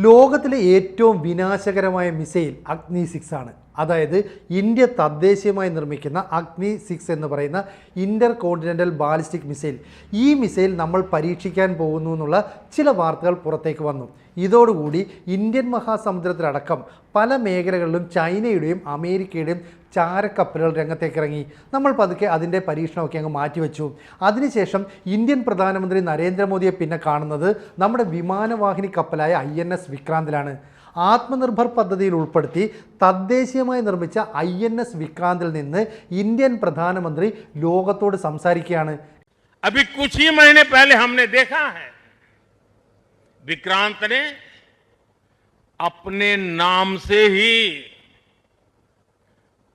ലോകത്തിലെ ഏറ്റവും വിനാശകരമായ മിസൈൽ അഗ്നി സിക്സ് ആണ്. അതായത് ഇന്ത്യ തദ്ദേശീയമായി നിർമ്മിക്കുന്ന അഗ്നി സിക്സ് എന്ന് പറയുന്ന ഇന്റർ കോണ്ടിനെന്റൽ ബാലിസ്റ്റിക് മിസൈൽ. ഈ മിസൈൽ നമ്മൾ പരീക്ഷിക്കാൻ പോകുന്നു എന്നുള്ള ചില വാർത്തകൾ പുറത്തേക്ക് വന്നു. ഇതോടുകൂടി ഇന്ത്യൻ മഹാസമുദ്രത്തിലടക്കം പല മേഖലകളിലും ചൈനയുടെയും അമേരിക്കയുടെയും ചാരക്കപ്പലുകൾ രംഗത്തേക്ക് ഇറങ്ങി നമ്മൾ പതുക്കെ അതിൻ്റെ പരീക്ഷണമൊക്കെ അങ്ങ് മാറ്റിവെച്ചു അതിനുശേഷം ഇന്ത്യൻ പ്രധാനമന്ത്രി നരേന്ദ്രമോദിയെ പിന്നെ കാണുന്നത് നമ്മുടെ വിമാനവാഹിനി കപ്പലായ ഐ എൻ എസ് വിക്രാന്തിലാണ് ആത്മനിർഭർ പദ്ധതിയിൽ ഉൾപ്പെടുത്തി തദ്ദേശീയമായി നിർമ്മിച്ച ഐ എൻ എസ് വിക്രാന്തിൽ നിന്ന് ഇന്ത്യൻ പ്രധാനമന്ത്രി ലോകത്തോട് സംസാരിക്കുകയാണ് अभी कुछ ही महीने पहले हमने देखा है विक्रांत ने अपने नाम से ही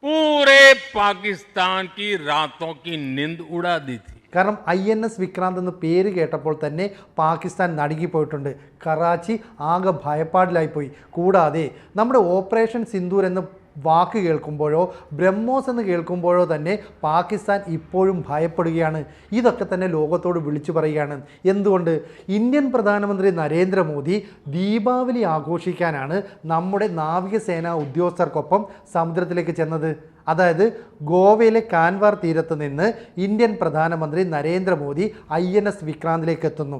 पूरे पाकिस्तान की रातों की नींद उड़ा दी थी കാരണം ഐ എൻ എസ് വിക്രാന്ത് എന്ന് പേര് കേട്ടപ്പോൾ തന്നെ പാകിസ്ഥാൻ നടുങ്ങിപ്പോയിട്ടുണ്ട് കറാച്ചി ആകെ ഭയപ്പാടിലായിപ്പോയി കൂടാതെ നമ്മുടെ ഓപ്പറേഷൻ സിന്ദൂർ എന്ന് വാക്ക് കേൾക്കുമ്പോഴോ ബ്രഹ്മോസ് എന്ന് കേൾക്കുമ്പോഴോ തന്നെ പാകിസ്ഥാൻ ഇപ്പോഴും ഭയപ്പെടുകയാണ്. ഇതൊക്കെ തന്നെ ലോകത്തോട് വിളിച്ചു പറയുകയാണ്. എന്തുകൊണ്ട്? ഇന്ത്യൻ പ്രധാനമന്ത്രി നരേന്ദ്രമോദി ദീപാവലി ആഘോഷിക്കാനാണ് നമ്മുടെ നാവികസേനാ ഉദ്യോഗസ്ഥർക്കൊപ്പം സമുദ്രത്തിലേക്ക് ചെന്നത്. അതായത് ഗോവയിലെ കാൻവാർ തീരത്ത് നിന്ന് ഇന്ത്യൻ പ്രധാനമന്ത്രി നരേന്ദ്രമോദി ഐ എൻ എസ് വിക്രാന്തിലേക്ക് എത്തുന്നു.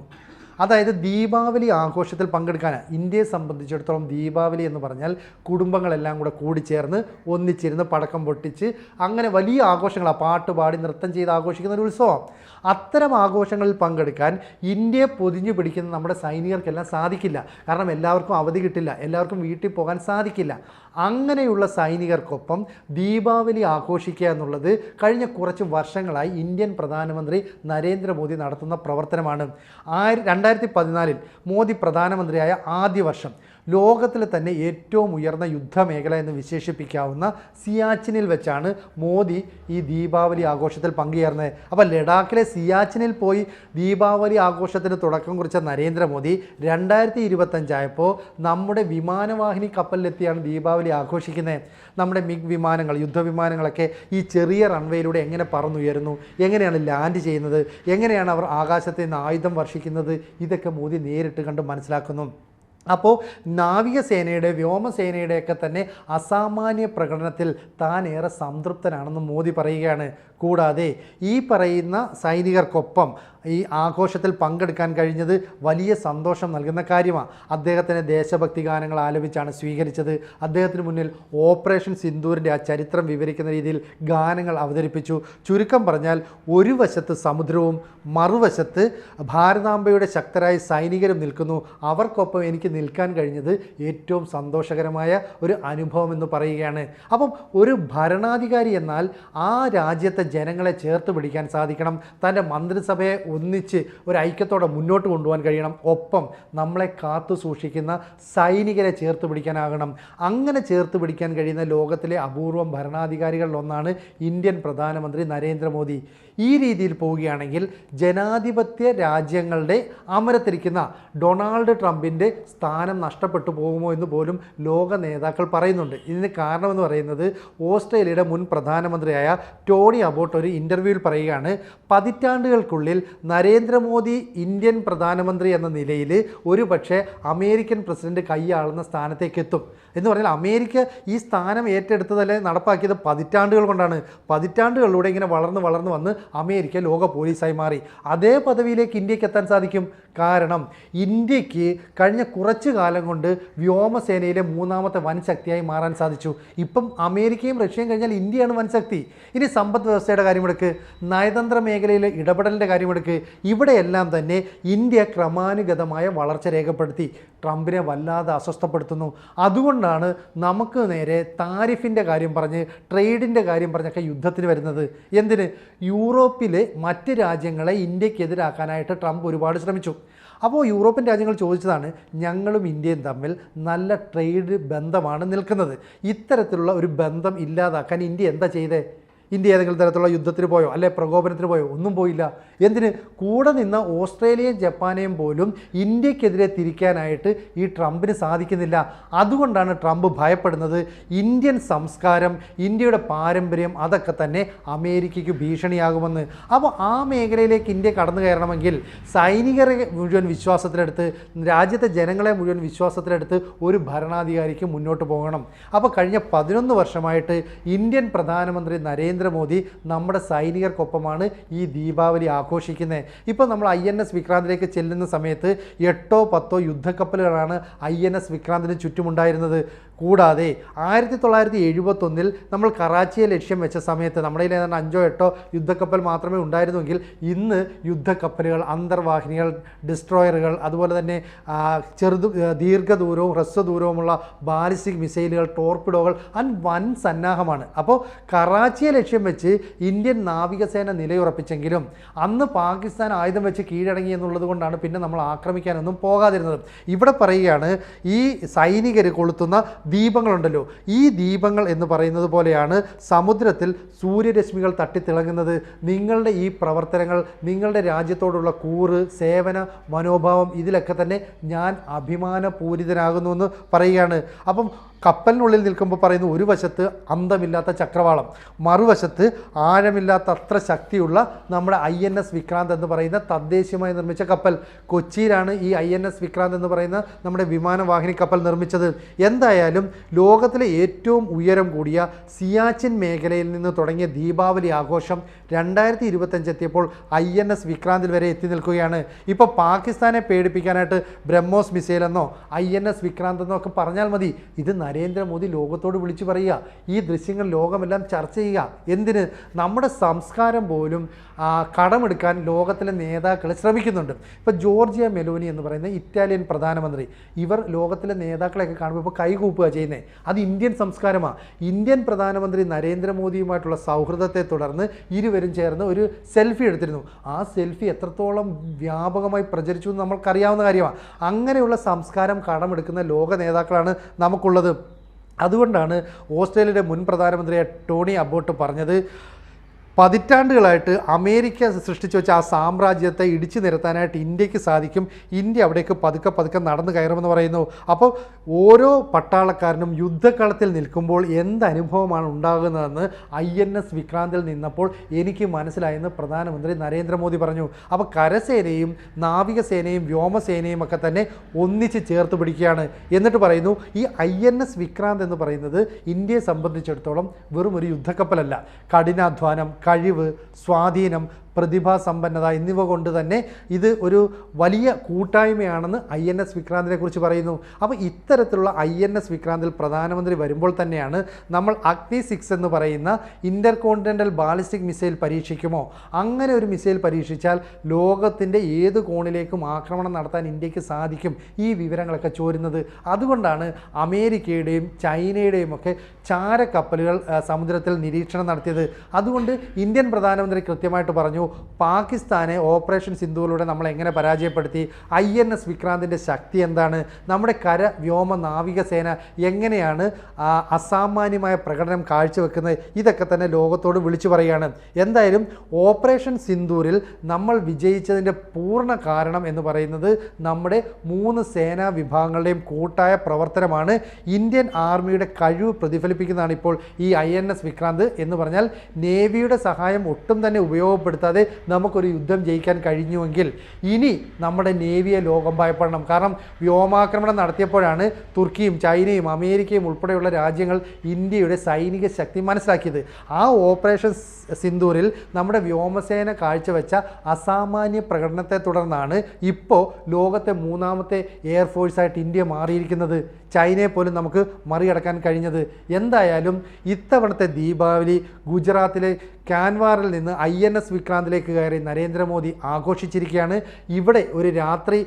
അതായത് ദീപാവലി ആഘോഷത്തിൽ പങ്കെടുക്കാൻ ഇന്ത്യയെ സംബന്ധിച്ചിടത്തോളം ദീപാവലി എന്ന് പറഞ്ഞാൽ കുടുംബങ്ങളെല്ലാം കൂടെ കൂടിച്ചേർന്ന് ഒന്നിച്ചിരുന്ന് പടക്കം പൊട്ടിച്ച് അങ്ങനെ വലിയ ആഘോഷങ്ങളാണ് പാട്ട് പാടി നൃത്തം ചെയ്ത് ആഘോഷിക്കുന്ന ഒരു ഉത്സവം. അത്തരം ആഘോഷങ്ങളിൽ പങ്കെടുക്കാൻ ഇന്ത്യയെ പൊതിഞ്ഞു പിടിക്കുന്ന നമ്മുടെ സൈനികർക്കെല്ലാം സാധിക്കില്ല. കാരണം എല്ലാവർക്കും അവധി കിട്ടില്ല. എല്ലാവർക്കും വീട്ടിൽ പോകാൻ സാധിക്കില്ല. അങ്ങനെയുള്ള സൈനികർക്കൊപ്പം ദീപാവലി ആഘോഷിക്കുക എന്നുള്ളത് കഴിഞ്ഞ കുറച്ച് വർഷങ്ങളായി ഇന്ത്യൻ പ്രധാനമന്ത്രി നരേന്ദ്രമോദി നടത്തുന്ന പ്രവർത്തനമാണ്. ആയിര രണ്ടായിരത്തി പതിനാലിൽ മോദി പ്രധാനമന്ത്രിയായ ആദ്യ വർഷം. ലോകത്തിലെ തന്നെ ഏറ്റവും ഉയർന്ന യുദ്ധമേഖല എന്ന് വിശേഷിപ്പിക്കാവുന്ന സിയാച്ചിനിൽ വെച്ചാണ് മോദി ഈ ദീപാവലി ആഘോഷത്തിൽ പങ്കുചേർന്നത്. അപ്പോൾ ലഡാക്കിലെ സിയാച്ചിനിൽ പോയി ദീപാവലി ആഘോഷത്തിന് തുടക്കം കുറിച്ച നരേന്ദ്രമോദി രണ്ടായിരത്തി ഇരുപത്തഞ്ചായപ്പോൾ നമ്മുടെ വിമാനവാഹിനി കപ്പലിലെത്തിയാണ് ദീപാവലി ആഘോഷിക്കുന്നത്. നമ്മുടെ മിഗ് വിമാനങ്ങൾ യുദ്ധവിമാനങ്ങളൊക്കെ ഈ ചെറിയ റൺവേയിലൂടെ എങ്ങനെ പറന്നുയരുന്നു? എങ്ങനെയാണ് ലാൻഡ് ചെയ്യുന്നത്? എങ്ങനെയാണ് അവർ ആകാശത്ത് നിന്ന് ആയുധം വർഷിക്കുന്നത്? ഇതൊക്കെ മോദി നേരിട്ട് കണ്ട് മനസ്സിലാക്കുന്നു. അപ്പോൾ നാവികസേനയുടെ വ്യോമസേനയുടെയൊക്കെ തന്നെ അസാമാന്യ പ്രകടനത്തിൽ താൻ ഏറെ സംതൃപ്തനാണെന്ന് മോദി പറയുകയാണ്. കൂടാതെ ഈ പറയുന്ന സൈനികർക്കൊപ്പം ഈ ആഘോഷത്തിൽ പങ്കെടുക്കാൻ കഴിഞ്ഞത് വലിയ സന്തോഷം നൽകുന്ന കാര്യമാണ്. അദ്ദേഹത്തിന് ദേശഭക്തി ഗാനങ്ങൾ ആലപിച്ചാണ് സ്വീകരിച്ചത്. അദ്ദേഹത്തിന് മുന്നിൽ ഓപ്പറേഷൻ സിന്ദൂരിന്റെ ആ ചരിത്രം വിവരിക്കുന്ന രീതിയിൽ ഗാനങ്ങൾ അവതരിപ്പിച്ചു. ചുരുക്കം പറഞ്ഞാൽ ഒരു വശത്ത് സമുദ്രവും മറുവശത്ത് ഭാരതാംബയുടെ ശക്തരായ സൈനികരും നിൽക്കുന്നു. അവർക്കൊപ്പം എനിക്ക് നിൽക്കാൻ കഴിഞ്ഞത് ഏറ്റവും സന്തോഷകരമായ ഒരു അനുഭവം എന്ന് പറയുകയാണ്. അപ്പം ഒരു ഭരണാധികാരി എന്നാൽ ആ രാജ്യത്തെ ജനങ്ങളെ ചേർത്ത് പിടിക്കാൻ സാധിക്കണം. തന്റെ മന്ത്രിസഭയെ ഒന്നിച്ച് ഒരു ഐക്യത്തോടെ മുന്നോട്ട് കൊണ്ടുപോകാൻ കഴിയണം. ഒപ്പം നമ്മളെ കാത്തു സൂക്ഷിക്കുന്ന സൈനികരെ ചേർത്ത് പിടിക്കാനാകണം. അങ്ങനെ ചേർത്ത് പിടിക്കാൻ കഴിയുന്ന ലോകത്തിലെ അപൂർവം ഭരണാധികാരികളിലൊന്നാണ് ഇന്ത്യൻ പ്രധാനമന്ത്രി നരേന്ദ്രമോദി. ഈ രീതിയിൽ പോവുകയാണെങ്കിൽ ജനാധിപത്യ രാജ്യങ്ങളുടെ അമരത്തിരിക്കുന്ന ഡൊണാൾഡ് ട്രംപിന്റെ സ്ഥാനം നഷ്ടപ്പെട്ടു പോകുമോ എന്ന് പോലും ലോക നേതാക്കൾ പറയുന്നുണ്ട്. ഇതിന് കാരണമെന്ന് പറയുന്നത് ഓസ്ട്രേലിയയുടെ മുൻ പ്രധാനമന്ത്രിയായ ടോണി അബോട്ട് ഒരു ഇന്റർവ്യൂവിൽ പറയുകയാണ് പതിറ്റാണ്ടുകൾക്കുള്ളിൽ നരേന്ദ്രമോദി ഇന്ത്യൻ പ്രധാനമന്ത്രി എന്ന നിലയിൽ ഒരു പക്ഷേ അമേരിക്കൻ പ്രസിഡന്റ് കൈയാളുന്ന സ്ഥാനത്തേക്ക് എത്തും. എന്ന് പറഞ്ഞാൽ അമേരിക്ക ഈ സ്ഥാനം ഏറ്റെടുത്തതല്ലേ നടപ്പാക്കിയത്? പതിറ്റാണ്ടുകൾ കൊണ്ടാണ്. പതിറ്റാണ്ടുകളിലൂടെ ഇങ്ങനെ വളർന്ന് വളർന്ന് വന്ന് അമേരിക്ക ലോക പോലീസായി മാറി. അതേ പദവിയിലേക്ക് ഇന്ത്യയ്ക്ക് എത്താൻ സാധിക്കും. കാരണം ഇന്ത്യയ്ക്ക് കഴിഞ്ഞ കുറച്ച് കാലം കൊണ്ട് വ്യോമസേനയിലെ മൂന്നാമത്തെ വൻ ശക്തിയായി മാറാൻ സാധിച്ചു. ഇപ്പം അമേരിക്കയും റഷ്യയും കഴിഞ്ഞാൽ ഇന്ത്യയാണ് വൻ ശക്തി ഇനി സമ്പദ് വ്യവസ്ഥയുടെ കാര്യമെടുക്ക് നയതന്ത്ര മേഖലയിലെ ഇടപെടലിന്റെ കാര്യമെടുക്ക് ഇവിടെയെല്ലാം തന്നെ ഇന്ത്യ ക്രമാനുഗതമായ വളർച്ച രേഖപ്പെടുത്തി. ട്രംപിനെ വല്ലാതെ അസ്വസ്ഥപ്പെടുത്തുന്നു. അതുകൊണ്ടാണ് നമുക്ക് നേരെ താരിഫിന്റെ കാര്യം പറഞ്ഞ് ട്രേഡിന്റെ കാര്യം പറഞ്ഞൊക്കെ യുദ്ധത്തിന് വരുന്നത്. എന്തിന്? യൂറോപ്പിലെ മറ്റ് രാജ്യങ്ങളെ ഇന്ത്യക്കെതിരാക്കാനായിട്ട് ട്രംപ് ഒരുപാട് ശ്രമിച്ചു. അപ്പോൾ യൂറോപ്യൻ രാജ്യങ്ങൾ ചോദിച്ചതാണ് ഞങ്ങളും ഇന്ത്യയും തമ്മിൽ നല്ല ട്രേഡ് ബന്ധമാണ് നിൽക്കുന്നത്. ഇത്തരത്തിലുള്ള ഒരു ബന്ധം ഇല്ലാതാക്കാൻ ഇന്ത്യ എന്താ ചെയ്തേ? ഇന്ത്യ ഏതെങ്കിലും തരത്തിലുള്ള യുദ്ധത്തിന് പോയോ അല്ലെ പ്രകോപനത്തിന് പോയോ ഒന്നും പോയില്ല. എന്തിന്? കൂടെ നിന്ന ഓസ്ട്രേലിയയും ജപ്പാനെയും പോലും ഇന്ത്യക്കെതിരെ തിരിക്കാനായിട്ട് ഈ ട്രംപിന് സാധിക്കുന്നില്ല. അതുകൊണ്ടാണ് ട്രംപ് ഭയപ്പെടുന്നത്. ഇന്ത്യൻ സംസ്കാരം ഇന്ത്യയുടെ പാരമ്പര്യം അതൊക്കെ തന്നെ അമേരിക്കയ്ക്ക് ഭീഷണിയാകുമെന്ന്. അപ്പോൾ ആ മേഖലയിലേക്ക് ഇന്ത്യ കടന്നു കയറണമെങ്കിൽ സൈനികരെ മുഴുവൻ വിശ്വാസത്തിലെടുത്ത് രാജ്യത്തെ ജനങ്ങളെ മുഴുവൻ വിശ്വാസത്തിലെടുത്ത് ഒരു ഭരണാധികാരിക്ക് മുന്നോട്ട് പോകണം. അപ്പോൾ കഴിഞ്ഞ പതിനൊന്ന് വർഷമായിട്ട് ഇന്ത്യൻ പ്രധാനമന്ത്രി നരേന്ദ്രമോദി നമ്മുടെ സൈനികർക്കൊപ്പമാണ് ഈ ദീപാവലി ആഘോഷിക്കുന്നത്. ഇപ്പോൾ നമ്മൾ ഐ എൻ എസ് വിക്രാന്തിലേക്ക് ചെല്ലുന്ന സമയത്ത് എട്ടോ പത്തോ യുദ്ധക്കപ്പലുകളാണ് ഐ എൻ എസ് വിക്രാന്തിന് ചുറ്റുമുണ്ടായിരുന്നത്. കൂടാതെ ആയിരത്തി തൊള്ളായിരത്തി എഴുപത്തൊന്നിൽ നമ്മൾ കറാച്ചിയെ ലക്ഷ്യം വെച്ച സമയത്ത് നമ്മുടെ ഏതാണ്ട് അഞ്ചോ എട്ടോ യുദ്ധക്കപ്പൽ മാത്രമേ ഉണ്ടായിരുന്നുവെങ്കിൽ ഇന്ന് യുദ്ധക്കപ്പലുകൾ അന്തർവാഹിനികൾ ഡിസ്ട്രോയറുകൾ അതുപോലെ തന്നെ ചെറുതു ദീർഘദൂരവും ഹ്രസ്വദൂരവുമുള്ള ബാലിസ്റ്റിക് മിസൈലുകൾ ടോർപിഡോകൾ അൻ വൻ സന്നാഹമാണ്. അപ്പോൾ കറാച്ചിയെ ലക്ഷ്യം വെച്ച് ഇന്ത്യൻ നാവികസേന നിലയുറപ്പിച്ചെങ്കിലും അന്ന് പാകിസ്ഥാൻ ആയുധം വെച്ച് കീഴടങ്ങി എന്നുള്ളത് കൊണ്ടാണ് പിന്നെ നമ്മൾ ആക്രമിക്കാനൊന്നും പോകാതിരുന്നത്. ഇവിടെ പറയുകയാണ് ഈ സൈനികർ കൊളുത്തുന്ന ദീപങ്ങളുണ്ടല്ലോ ഈ ദീപങ്ങൾ എന്ന് പറയുന്നത് പോലെയാണ് സമുദ്രത്തിൽ സൂര്യരശ്മികൾ തട്ടിത്തിളങ്ങുന്നത്. നിങ്ങളുടെ ഈ പ്രവർത്തനങ്ങൾ നിങ്ങളുടെ രാജ്യത്തോടുള്ള കൂറ് സേവന മനോഭാവം ഇതിലൊക്കെ തന്നെ ഞാൻ അഭിമാനപൂരിതനാകുന്നു എന്ന് പറയുകയാണ്. അപ്പം കപ്പലിനുള്ളിൽ നിൽക്കുമ്പോൾ പറയുന്ന ഒരു വശത്ത് അന്തമില്ലാത്ത ചക്രവാളം മറുവശത്ത് ആഴമില്ലാത്ത അത്ര ശക്തിയുള്ള നമ്മുടെ ഐ എൻ എസ് വിക്രാന്ത് എന്ന് പറയുന്ന തദ്ദേശീയമായി നിർമ്മിച്ച കപ്പൽ. കൊച്ചിയിലാണ് ഈ ഐ എൻ എസ് വിക്രാന്ത് എന്ന് പറയുന്ന നമ്മുടെ വിമാനവാഹിനി കപ്പൽ നിർമ്മിച്ചത്. എന്തായാലും ലോകത്തിലെ ഏറ്റവും ഉയരം കൂടിയ സിയാച്ചിൻ മേഖലയിൽ നിന്ന് തുടങ്ങിയ ദീപാവലി ആഘോഷം രണ്ടായിരത്തി ഇരുപത്തഞ്ച് എത്തിയപ്പോൾ ഐ എൻ എസ് വിക്രാന്തിൽ വരെ എത്തി നിൽക്കുകയാണ്. ഇപ്പോൾ പാകിസ്ഥാനെ പേടിപ്പിക്കാനായിട്ട് ബ്രഹ്മോസ് മിസൈൽ എന്നോ ഐ എൻ എസ് വിക്രാന്ത് എന്നോ ഒക്കെ പറഞ്ഞാൽ മതി. ഇത് നരേന്ദ്രമോദി ലോകത്തോട് വിളിച്ചു പറയുക. ഈ ദൃശ്യങ്ങൾ ലോകമെല്ലാം ചർച്ച ചെയ്യുക. എന്തിന്? നമ്മുടെ സംസ്കാരം പോലും കടമെടുക്കാൻ ലോകത്തിലെ നേതാക്കൾ ശ്രമിക്കുന്നുണ്ട്. ഇപ്പോൾ ജോർജിയ മെലോനി എന്ന് പറയുന്ന ഇറ്റാലിയൻ പ്രധാനമന്ത്രി ഇവർ ലോകത്തിലെ നേതാക്കളെയൊക്കെ കാണുമ്പോൾ ഇപ്പോൾ കൈകൂപ്പുക ചെയ്യുന്നത് അത് ഇന്ത്യൻ സംസ്കാരമാണ് ഇന്ത്യൻ പ്രധാനമന്ത്രി നരേന്ദ്രമോദിയുമായിട്ടുള്ള സൗഹൃദത്തെ തുടർന്ന് ഇരുവരും ചേർന്ന് ഒരു സെൽഫി എടുത്തിരുന്നു. ആ സെൽഫി എത്രത്തോളം വ്യാപകമായി പ്രചരിച്ചു എന്ന് നമ്മൾക്കറിയാവുന്ന കാര്യമാണ് അങ്ങനെയുള്ള സംസ്കാരം കടമെടുക്കുന്ന ലോക നേതാക്കളാണ് നമുക്കുള്ളത്. അതുകൊണ്ടാണ് ഓസ്ട്രേലിയയുടെ മുൻ പ്രധാനമന്ത്രിയായ ടോണി അബോട്ട് പറഞ്ഞത് പതിറ്റാണ്ടുകളായിട്ട് അമേരിക്ക സൃഷ്ടിച്ചു വെച്ച ആ സാമ്രാജ്യത്തെ ഇടിച്ചു നിരത്താനായിട്ട് ഇന്ത്യയ്ക്ക് സാധിക്കും. ഇന്ത്യ അവിടേക്ക് പതുക്കെ പതുക്കെ നടന്നു കയറുമെന്ന് പറയുന്നു. അപ്പോൾ ഓരോ പട്ടാളക്കാരനും യുദ്ധക്കളത്തിൽ നിൽക്കുമ്പോൾ എന്ത് അനുഭവമാണ് ഉണ്ടാകുന്നതെന്ന് ഐ എൻ എസ് വിക്രാന്തിൽ നിന്നപ്പോൾ എനിക്ക് മനസ്സിലായെന്ന് പ്രധാനമന്ത്രി നരേന്ദ്രമോദി പറഞ്ഞു. അപ്പോൾ കരസേനയും നാവികസേനയും വ്യോമസേനയും ഒക്കെ തന്നെ ഒന്നിച്ച് ചേർത്ത് പിടിക്കുകയാണ്. എന്നിട്ട് പറയുന്നു ഈ ഐ എൻ എസ് വിക്രാന്ത് എന്ന് പറയുന്നത് ഇന്ത്യയെ സംബന്ധിച്ചിടത്തോളം വെറും ഒരു യുദ്ധക്കപ്പലല്ല. കഠിനാധ്വാനം കഴിവ് സ്വാധീനം പ്രതിഭാസമ്പന്നത എന്നിവ കൊണ്ട് തന്നെ ഇത് ഒരു വലിയ കൂട്ടായ്മയാണെന്ന് ഐ എൻ എസ് വിക്രാന്തിനെ കുറിച്ച് പറയുന്നു. അപ്പോൾ ഇത്തരത്തിലുള്ള ഐ എൻ എസ് വിക്രാന്തിൽ പ്രധാനമന്ത്രി വരുമ്പോൾ തന്നെയാണ് നമ്മൾ അഗ്നി സിക്സ് എന്ന് പറയുന്ന ഇന്റർ ബാലിസ്റ്റിക് മിസൈൽ പരീക്ഷിക്കുമോ? അങ്ങനെ ഒരു മിസൈൽ പരീക്ഷിച്ചാൽ ലോകത്തിന്റെ ഏത് കോണിലേക്കും ആക്രമണം നടത്താൻ ഇന്ത്യയ്ക്ക് സാധിക്കും ഈ വിവരങ്ങളൊക്കെ ചോരുന്നത്. അതുകൊണ്ടാണ് അമേരിക്കയുടെയും ചൈനയുടെയും ഒക്കെ ചാരക്കപ്പലുകൾ സമുദ്രത്തിൽ നിരീക്ഷണം നടത്തിയത്. അതുകൊണ്ട് ഇന്ത്യൻ പ്രധാനമന്ത്രി കൃത്യമായിട്ട് പറഞ്ഞു പാകിസ്ഥാനെ ഓപ്പറേഷൻ സിന്ധുവിലൂടെ നമ്മൾ എങ്ങനെ പരാജയപ്പെടുത്തി? ഐ എൻ എസ് വിക്രാന്തിന്റെ ശക്തി എന്താണ്? നമ്മുടെ കര വ്യോമ നാവികസേന എങ്ങനെയാണ് അസാമാന്യമായ പ്രകടനം കാഴ്ചവെക്കുന്നത്? ഇതൊക്കെ തന്നെ ലോകത്തോട് വിളിച്ചു പറയുകയാണ്. എന്തായാലും ഓപ്പറേഷൻ സിന്ദൂരിൽ നമ്മൾ വിജയിച്ചതിന്റെ പൂർണ കാരണം എന്ന് പറയുന്നത് നമ്മുടെ മൂന്ന് സേനാ വിഭാഗങ്ങളുടെയും കൂട്ടായ പ്രവർത്തനമാണ്. ഇന്ത്യൻ ആർമിയുടെ കഴിവ് പ്രതിഫലിപ്പിക്കുന്നതാണ് ഇപ്പോൾ ഈ ഐ എൻ എസ് വിക്രാന്ത് എന്ന് പറഞ്ഞാൽ നേവിയുടെ സഹായം ഒട്ടും തന്നെ ഉപയോഗപ്പെടുത്താതെ നമുക്കൊരു യുദ്ധം ജയിക്കാൻ കഴിഞ്ഞുവെങ്കിൽ ഇനി നമ്മുടെ നേവിയെ ലോകം ഭയപ്പെടണം. കാരണം വ്യോമാക്രമണം നടത്തിയപ്പോഴാണ് തുർക്കിയും ചൈനയും അമേരിക്കയും ഉൾപ്പെടെയുള്ള രാജ്യങ്ങൾ ഇന്ത്യയുടെ സൈനിക ശക്തി മനസ്സിലാക്കിയത്. ആ ഓപ്പറേഷൻ സിന്ദൂരിൽ നമ്മുടെ വ്യോമസേന കാഴ്ചവെച്ച അസാമാന്യ പ്രകടനത്തെ തുടർന്നാണ് ഇപ്പോൾ ലോകത്തെ മൂന്നാമത്തെ എയർഫോഴ്സായിട്ട് ഇന്ത്യ മാറിയിരിക്കുന്നത്. ചൈനയെ പോലും നമുക്ക് മറികടക്കാൻ കഴിഞ്ഞത്. എന്തായാലും ഇത്തവണത്തെ ദീപാവലി ഗുജറാത്തിലെ കാൻവാറിൽ നിന്ന് ഐ എൻ എസ് വിക്രാന്ത് വിക്രാന്തിലേക്ക് കയറി നരേന്ദ്രമോദി ആഘോഷിച്ചിരിക്കുകയാണ്. ഇവിടെ ഒരു രാത്രി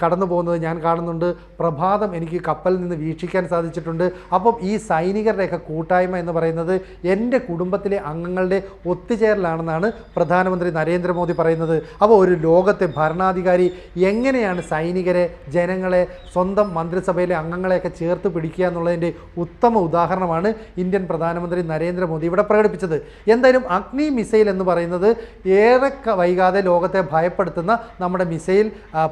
കടന്നു പോകുന്നത് ഞാൻ കാണുന്നുണ്ട്. പ്രഭാതം എനിക്ക് കപ്പലിൽ നിന്ന് വീക്ഷിക്കാൻ സാധിച്ചിട്ടുണ്ട്. അപ്പം ഈ സൈനികരുടെയൊക്കെ കൂട്ടായ്മ എന്ന് പറയുന്നത് എന്റെ കുടുംബത്തിലെ അംഗങ്ങളുടെ ഒത്തുചേരലാണെന്നാണ് പ്രധാനമന്ത്രി നരേന്ദ്രമോദി പറയുന്നത്. അപ്പോൾ ഒരു ലോകത്തെ ഭരണാധികാരി എങ്ങനെയാണ് സൈനികരെ ജനങ്ങളെ സ്വന്തം മന്ത്രിസഭയിലെ അംഗങ്ങളെയൊക്കെ ചേർത്ത് പിടിക്കുക എന്നുള്ളതിന്റെ ഉത്തമ ഉദാഹരണമാണ് ഇന്ത്യൻ പ്രധാനമന്ത്രി നരേന്ദ്രമോദി ഇവിടെ പ്രകടിപ്പിച്ചത്. എന്തായാലും അഗ്നി മിസൈൽ എന്ന് പറയുന്നത് ഏറെ വൈകാതെ ലോകത്തെ ഭയപ്പെടുത്തുന്ന നമ്മുടെ മിസൈൽ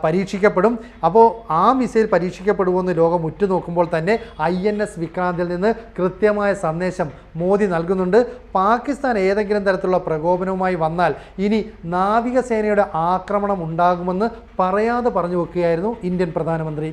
പരീക്ഷിക്കപ്പെടും. അപ്പോൾ ആ മിസൈൽ പരീക്ഷിക്കപ്പെടുമെന്ന് ലോകം ഉറ്റുനോക്കുമ്പോൾ തന്നെ ഐ എൻ എസ് വിക്രാന്തിൽ നിന്ന് കൃത്യമായ സന്ദേശം മോദി നൽകുന്നുണ്ട്. പാകിസ്ഥാൻ ഏതെങ്കിലും തരത്തിലുള്ള പ്രകോപനവുമായി വന്നാൽ ഇനി നാവികസേനയുടെ ആക്രമണം ഉണ്ടാകുമെന്ന് പറയാതെ പറഞ്ഞു വെക്കുകയായിരുന്നു ഇന്ത്യൻ പ്രധാനമന്ത്രി.